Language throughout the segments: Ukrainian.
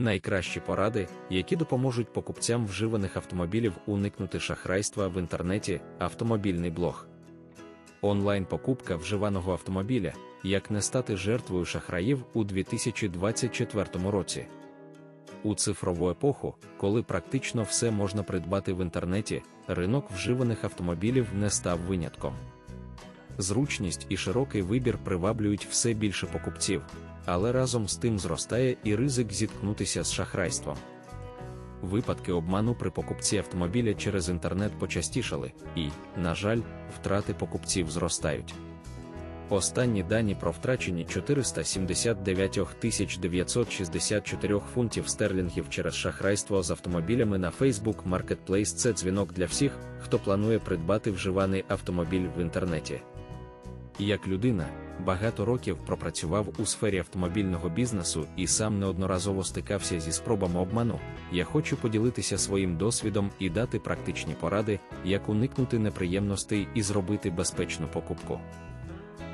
Найкращі поради, які допоможуть покупцям вживаних автомобілів уникнути шахрайства в інтернеті, автомобільний блог. Онлайн-покупка вживаного автомобіля, як не стати жертвою шахраїв у 2024 році. У цифрову епоху, коли практично все можна придбати в інтернеті, ринок вживаних автомобілів не став винятком. Зручність і широкий вибір приваблюють все більше покупців, але разом з тим зростає і ризик зіткнутися з шахрайством. Випадки обману при покупці автомобіля через інтернет почастішали, і, на жаль, втрати покупців зростають. Останні дані про втрачені 479 964 фунтів стерлінгів через шахрайство з автомобілями на Facebook Marketplace – це дзвінок для всіх, хто планує придбати вживаний автомобіль в інтернеті. Як людина, багато років пропрацював у сфері автомобільного бізнесу і сам неодноразово стикався зі спробами обману. Я хочу поділитися своїм досвідом і дати практичні поради, як уникнути неприємностей і зробити безпечну покупку.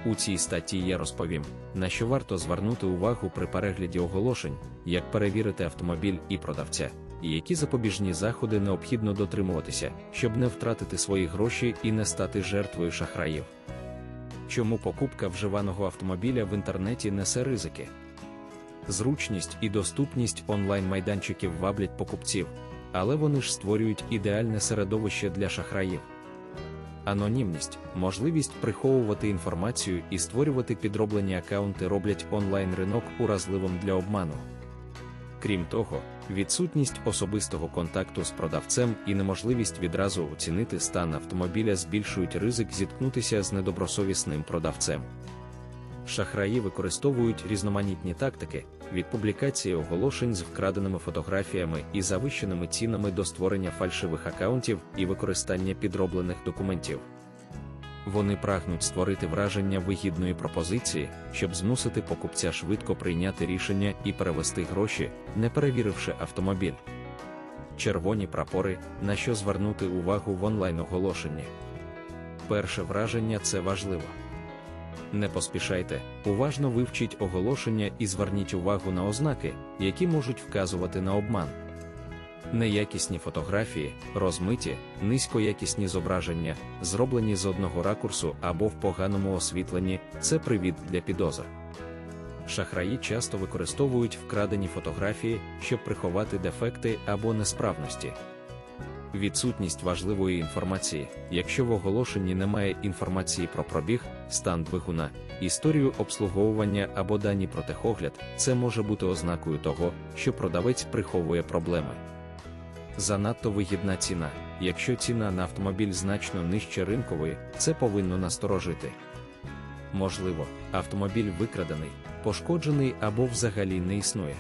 У цій статті я розповім, на що варто звернути увагу при перегляді оголошень, як перевірити автомобіль і продавця, і які запобіжні заходи необхідно дотримуватися, щоб не втратити свої гроші і не стати жертвою шахраїв. Чому покупка вживаного автомобіля в інтернеті несе ризики? Зручність і доступність онлайн-майданчиків ваблять покупців, але вони ж створюють ідеальне середовище для шахраїв. Анонімність, можливість приховувати інформацію і створювати підроблені аккаунти роблять онлайн-ринок уразливим для обману. Крім того, відсутність особистого контакту з продавцем і неможливість відразу оцінити стан автомобіля збільшують ризик зіткнутися з недобросовісним продавцем. Шахраї використовують різноманітні тактики від публікації оголошень з вкраденими фотографіями і завищеними цінами до створення фальшивих акаунтів і використання підроблених документів. Вони прагнуть створити враження вигідної пропозиції, щоб змусити покупця швидко прийняти рішення і перевести гроші, не перевіривши автомобіль. Червоні прапори, на що звернути увагу в онлайн-оголошенні. Перше враження це важливо. Не поспішайте, уважно вивчіть оголошення і зверніть увагу на ознаки, які можуть вказувати на обман. Неякісні фотографії, розмиті, низькоякісні зображення, зроблені з одного ракурсу або в поганому освітленні це привід для підозр. Шахраї часто використовують вкрадені фотографії, щоб приховати дефекти або несправності. Відсутність важливої інформації, якщо в оголошенні немає інформації про пробіг, стан двигуна, історію обслуговування або дані про техогляд, це може бути ознакою того, що продавець приховує проблеми. Занадто вигідна ціна. Якщо ціна на автомобіль значно нижче ринкової, це повинно насторожити. Можливо, автомобіль викрадений, пошкоджений або взагалі не існує.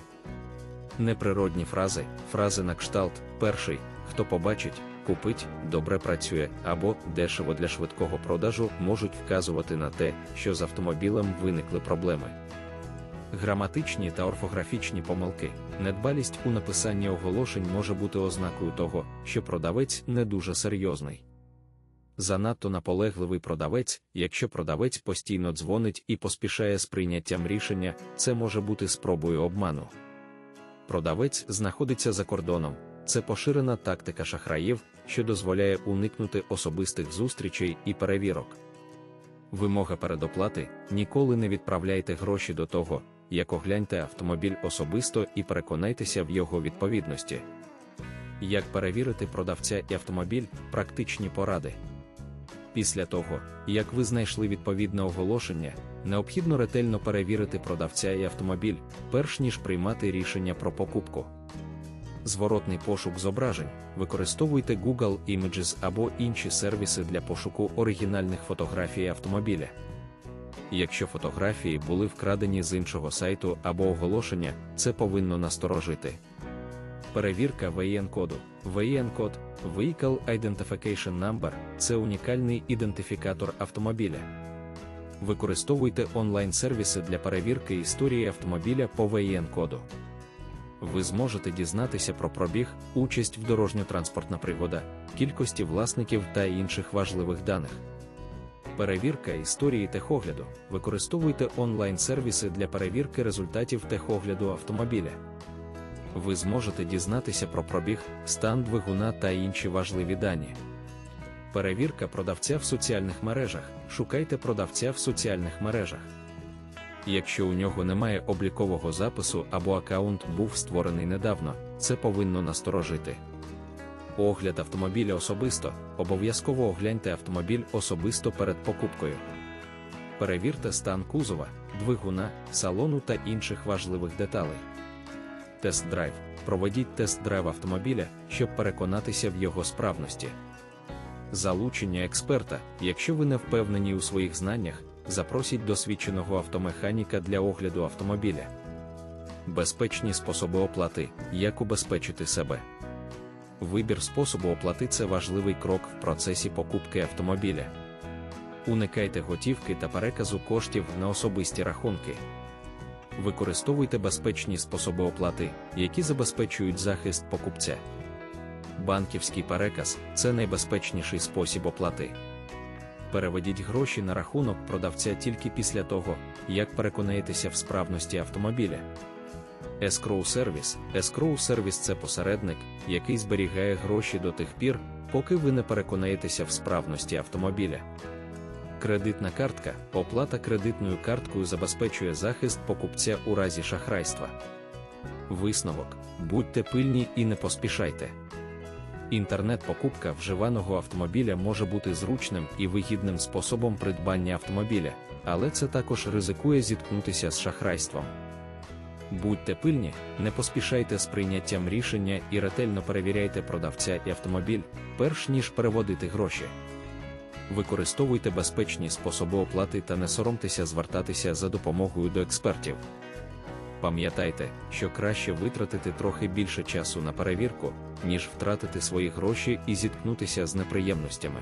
Неприродні фрази, фрази на кшталт, перший, хто побачить, купить, добре працює або дешево для швидкого продажу можуть вказувати на те, що з автомобілем виникли проблеми. Граматичні та орфографічні помилки, недбалість у написанні оголошень може бути ознакою того, що продавець не дуже серйозний. Занадто наполегливий продавець, якщо продавець постійно дзвонить і поспішає з прийняттям рішення, це може бути спробою обману. Продавець знаходиться за кордоном, це поширена тактика шахраїв, що дозволяє уникнути особистих зустрічей і перевірок. Вимога передоплати ніколи не відправляйте гроші до того, як огляньте автомобіль особисто і переконайтеся в його відповідності. Як перевірити продавця і автомобіль, практичні поради. Після того, як ви знайшли відповідне оголошення, необхідно ретельно перевірити продавця і автомобіль, перш ніж приймати рішення про покупку. Зворотний пошук зображень, використовуйте Google Images або інші сервіси для пошуку оригінальних фотографій автомобіля. Якщо фотографії були вкрадені з іншого сайту або оголошення, це повинно насторожити. Перевірка VIN-коду. VIN-код Vehicle Identification Number це унікальний ідентифікатор автомобіля. Використовуйте онлайн-сервіси для перевірки історії автомобіля по VIN-коду. Ви зможете дізнатися про пробіг, участь в дорожньо-транспортна пригода, кількості власників та інших важливих даних. Перевірка історії техогляду. Використовуйте онлайн-сервіси для перевірки результатів техогляду автомобіля. ви зможете дізнатися про пробіг, стан двигуна та інші важливі дані. Перевірка продавця в соціальних мережах. Шукайте продавця в соціальних мережах. Якщо у нього немає облікового запису або аккаунт був створений недавно, це повинно насторожити. Огляд автомобіля особисто. Обов'язково огляньте автомобіль особисто перед покупкою. Перевірте стан кузова, двигуна, салону та інших важливих деталей. Тест-драйв. Проведіть тест-драйв автомобіля, щоб переконатися в його справності. Залучення експерта, якщо ви не впевнені у своїх знаннях, запросіть досвідченого автомеханіка для огляду автомобіля. Безпечні способи оплати, як убезпечити себе. Вибір способу оплати це важливий крок в процесі покупки автомобіля. Уникайте готівки та переказу коштів на особисті рахунки. Використовуйте безпечні способи оплати, які забезпечують захист покупця. Банківський переказ це найбезпечніший спосіб оплати. Переведіть гроші на рахунок продавця тільки після того, як переконаєтеся в справності автомобіля. Escrow сервіс. Escrow сервіс це посередник, який зберігає гроші до тих пір, поки ви не переконаєтеся в справності автомобіля. Кредитна картка. Оплата кредитною карткою забезпечує захист покупця у разі шахрайства. Висновок. Будьте пильні і не поспішайте. Інтернет-покупка вживаного автомобіля може бути зручним і вигідним способом придбання автомобіля, але це також ризикує зіткнутися з шахрайством. Будьте пильні, не поспішайте з прийняттям рішення і ретельно перевіряйте продавця і автомобіль, перш ніж переводити гроші. Використовуйте безпечні способи оплати та не соромтеся звертатися за допомогою до експертів. Пам'ятайте, що краще витратити трохи більше часу на перевірку, ніж втратити свої гроші і зіткнутися з неприємностями.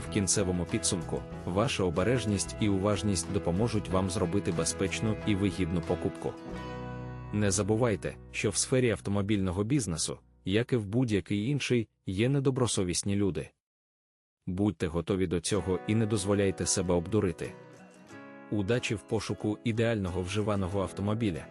В кінцевому підсумку, ваша обережність і уважність допоможуть вам зробити безпечну і вигідну покупку. Не забувайте, що в сфері автомобільного бізнесу, як і в будь-який інший, є недобросовісні люди. Будьте готові до цього і не дозволяйте себе обдурити. Удачі в пошуку ідеального вживаного автомобіля.